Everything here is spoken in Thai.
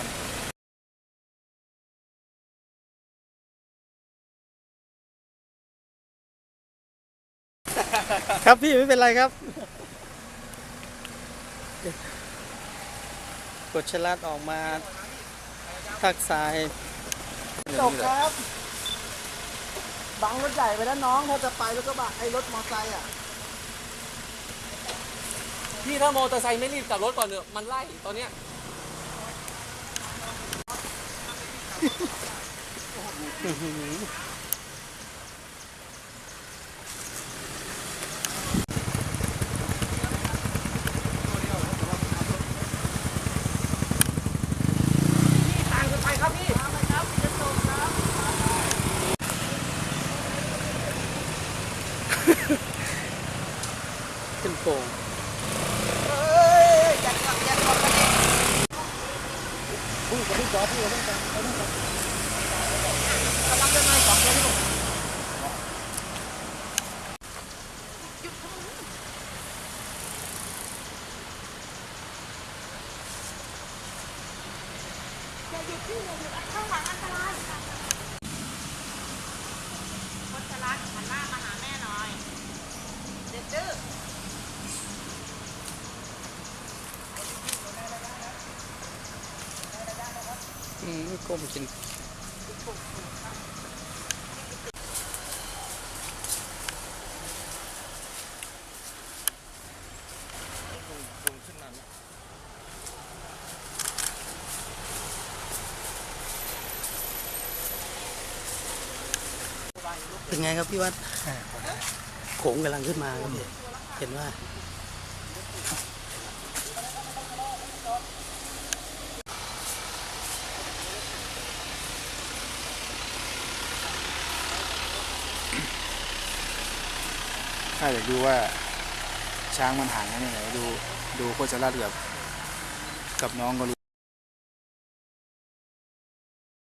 ันครับพี่ไม่เป็นไรครับ กดชลัดออกมาทักทายจบครับบางรถใหญ่ไปแล้วน้องถ้าจะไปแล้วก็บไอ้รถมอเตอร์ไซค์อะ พี่ถ้ามอเตอร์ไซค์ไม่รีบกลับรถก่อนเนอะมันไล่ตอนเนี้ย ขึ้นโป่ง จอพี่เอร์ดพี่กันเอาเขาต้องการกำลังจะมาสองคนที่ผมพจรัตน์หันหน้ามาหาแม่หน่อย เด็กดื้อ อืมก้มกินเป็นไงครับพี่วัดโขงกำลังขึ้นมาครับเห็นว่า ถ้าอยากดูว่าช้างมันห่างกันยังไงดูดูโคชรัตน์กับกับน้องก็รู้